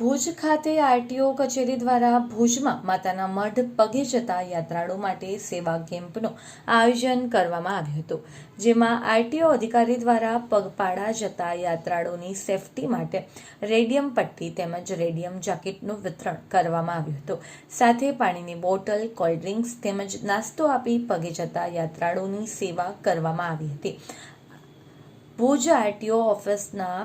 ભુજ ખાતે આરટીઓ કચેરી દ્વારા ભુજમાં માતાના મઢ પગે જતા યાત્રાળુ માટે સેવા કેમ્પનું આયોજન કરવામાં આવ્યું હતું, જેમાં આરટીઓ અધિકારી દ્વારા પગપાળા જતા યાત્રાળુની સેફટી માટે રેડિયમ પટ્ટી તેમજ રેડિયમ જાકેટનું વિતરણ કરવામાં આવ્યું હતું. સાથે પાણીની બોટલ કોલ્ડ ડ્રિંક્સ તેમજ નાસ્તો આપી પગે જતા યાત્રાળુની સેવા કરવામાં આવી હતી. ભુજ આરટીઓ ઓફિસના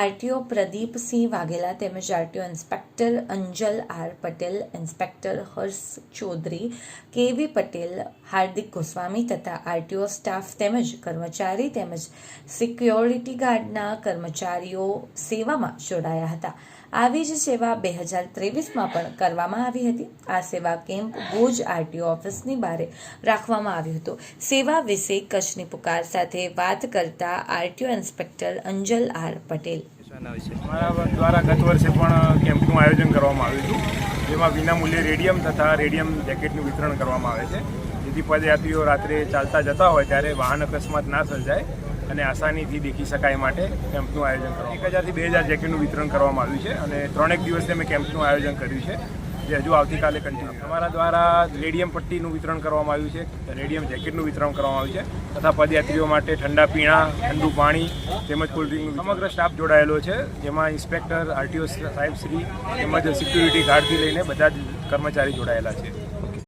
આરટીઓ પ્રદીપસિંહ વાઘેલા તેમજ RTO inspector Anjal R Patel, inspector Harsh Chaudhari, K V Patel, Hardik Goswami તથા આરટીઓ સ્ટાફ તેમજ કર્મચારી તેમજ સિક્યોરિટી ગાર્ડના કર્મચારીઓ સેવામાં જોડાયા હતા. આવી જ સેવા બે હજાર ત્રેવીસમાં પણ કરવામાં આવી હતી. આ સેવા કેમ્પ ભુજ આરટીઓ ઓફિસની બારે રાખવામાં આવ્યું હતું. સેવા વિશે કચ્છની પુકાર સાથે વાત કરતા RTO inspector Anjal R Patel. અમારા દ્વારા ગત વર્ષે પણ કેમ્પનું આયોજન કરવામાં આવ્યું હતું, જેમાં વિનામૂલ્યે રેડિયમ તથા રેડિયમ જેકેટનું વિતરણ કરવામાં આવે છે. જેથી પદયાત્રીઓ રાત્રે ચાલતા જતા હોય ત્યારે વાહન અકસ્માત ના સર્જાય અને આસાનીથી દેખી શકાય માટે કેમ્પનું આયોજન કરવામાં એક હજારથી બે હજાર જેકેટનું વિતરણ કરવામાં આવ્યું છે અને ત્રણેક દિવસથી અમે કેમ્પનું આયોજન કર્યું છે. જે હજુ આવતીકાલે કન્ટિન્યુ અમારા દ્વારા રેડિયમ પટ્ટીનું વિતરણ કરવામાં આવ્યું છે, રેડિયમ જેકેટનું વિતરણ કરવામાં આવ્યું છે, તથા પદયાત્રીઓ માટે ઠંડા પીણા, ઠંડુ પાણી, તેમજ કોલ્ડ્રિંકનું સમગ્ર સ્ટાફ જોડાયેલો છે, જેમાં ઇન્સ્પેક્ટર આરટીઓ સાહેબ શ્રી, તેમજ સિક્યુરિટી ગાર્ડથી લઈને બધા જ કર્મચારી જોડાયેલા છે.